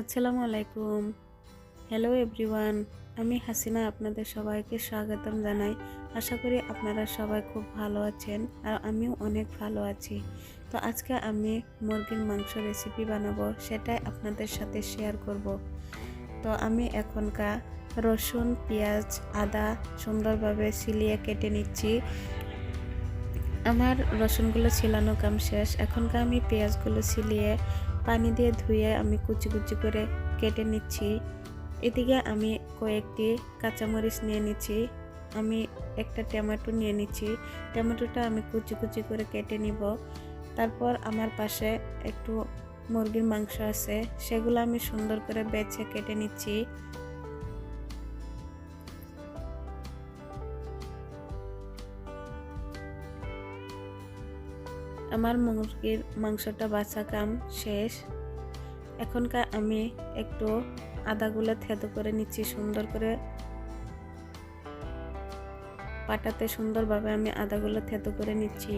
আসসালামু আলাইকুম। Hello everyone আমি হাসিনা আপনাদের সবাইকে স্বাগতম জানাই। আশা করি আপনারা সবাই খুব ভালো আছেন আর আমিও অনেক ভালো আছি। তো আজকে আমি মুরগির মাংস রেসিপি বানাবো, সেটাই আপনাদের সাথে শেয়ার করব। তো আমি এখনকার রসুন, পেঁয়াজ, আদা সুন্দরভাবে সিলিয়ে কেটে নিচ্ছি। আমার রসুনগুলো ছিলানো কাম শেষ, এখনকার আমি পেঁয়াজগুলো ছিলিয়ে পানি দিয়ে ধুয়ে আমি কুচি কুচি করে কেটে নিচ্ছি। এদিকে আমি কয়েকটি কাঁচামরিচ নিয়ে নিচ্ছি। আমি একটা টমেটো নিয়ে নিচ্ছি। টমেটোটা আমি কুচি কুচি করে কেটে নিব। তারপর আমার পাশে একটু মুরগির মাংস আছে। সেগুলো আমি সুন্দর করে বেছে কেটে নিচ্ছি। আমার মুরগির মাংসটা বাছা কাম শেষ। এখনকার আমি একটু আদাগুলো থেতো করে নিচ্ছি, সুন্দর করে পাটাতে সুন্দরভাবে আমি আদাগুলো থেতো করে নিচ্ছি।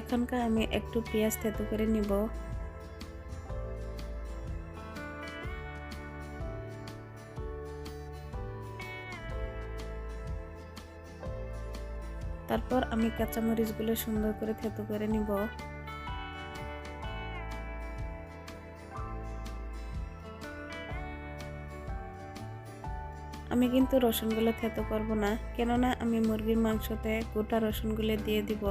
এখনকার আমি একটু পেঁয়াজ থেতো করে নিব। তারপর আমি কাঁচামরিচগুলো সুন্দর করে থেতো করে নিব। আমি কিন্তু রসুনগুলো থেতো করব না, কেননা আমি মুরগির মাংসতে গোটা রসুনগুলো দিয়ে দিব।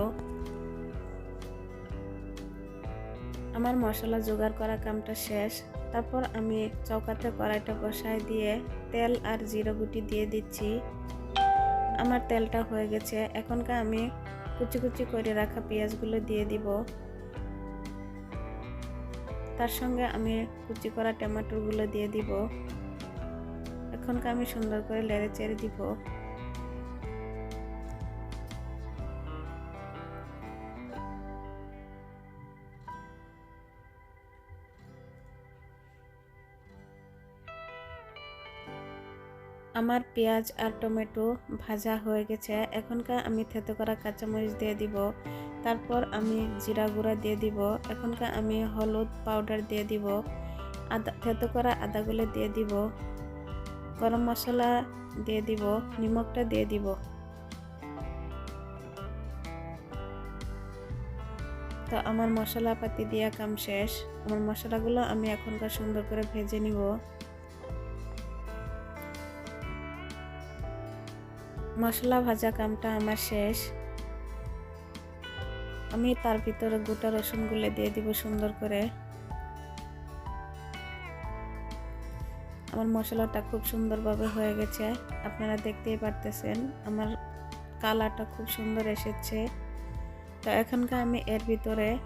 আমার মশলা জোগাড় করা কামটা শেষ, তারপর আমি চৌকাতে কড়াইটা বসায় দিয়ে তেল আর জিরা গুটি দিয়ে দিচ্ছি। আমার তেলটা হয়ে গেছে। এখনকার আমি কুচি কুচি করে রাখা পেঁয়াজগুলো দিয়ে দিব। তার সঙ্গে আমি কুচি করা টমেটোগুলো দিয়ে দিব। এখনকার আমি সুন্দর করে লেড়ে চেড়ে দিব। আমার পেঁয়াজ আর টমেটো ভাজা হয়ে গেছে। এখনকার আমি থেতো করা কাঁচামরিচ দিয়ে দিব। তারপর আমি জিরা গুঁড়া দিয়ে দিব। এখনকার আমি হলুদ পাউডার দিয়ে দিব। আদা, থেতো করা আদাগুলো দিয়ে দিব। গরম মশলা দিয়ে দিব। নিমকটা দিয়ে দিব। তো আমার মশলাপাতি দিয়া কাম শেষ। আমার মশলাগুলো আমি এখনকার সুন্দর করে ভেজে নিব। মশলা ভাজা কামটা আমার শেষ। আমি তার ভিতরে গোটা রসুনগুলো দিয়ে দিব সুন্দর করে। আমার মশলাটা খুব সুন্দরভাবে হয়ে গেছে। আপনারা দেখতেই পারতেছেন, আমার কালারটা খুব সুন্দর এসেছে। তো এখনকার আমি এর ভিতরে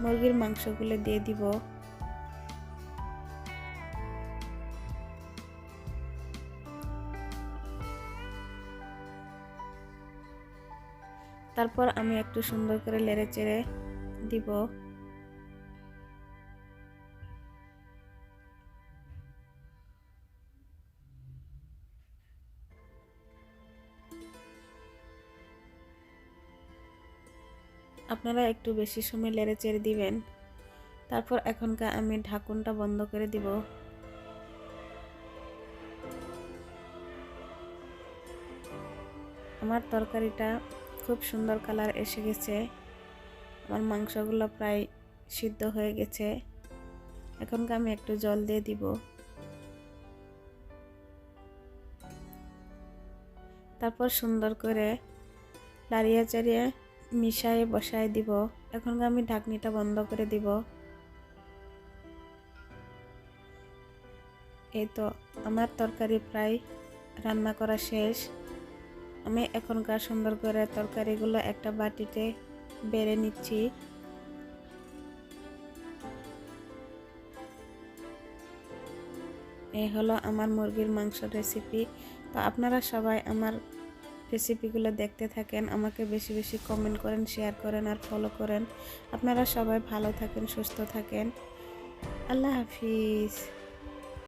মুরগির মাংসগুলো দিয়ে দিব। তারপর আমি একটু সুন্দর করে লেড়ে চেড়ে দিব। আপনারা একটু বেশি সময় লেড়ে চেড়ে দিবেন। তারপর এখনকার আমি ঢাকুনটা বন্ধ করে দিব। আমার তরকারিটা খুব সুন্দর কালার এসে গেছে। আমার মাংসগুলো প্রায় সিদ্ধ হয়ে গেছে। এখনকার আমি একটু জল দিয়ে দিব। তারপর সুন্দর করে লাড়িয়ে চাড়িয়ে মিশায়ে বসায় দিব। এখনকার আমি ঢাকনিটা বন্ধ করে দিব। এই তো, আমার তরকারি প্রায় রান্না করা শেষ। আমি এখনকার সুন্দর করে তরকারিগুলো একটা বাটিতে বেড়ে নিচ্ছি। এই হলো আমার মুরগির মাংস রেসিপি তো আপনারা সবাই আমার রেসিপিগুলো দেখতে থাকেন, আমাকে বেশি বেশি কমেন্ট করেন শেয়ার করেন আর ফলো করেন। আপনারা সবাই ভালো থাকেন, সুস্থ থাকেন। আল্লাহ হাফিজ।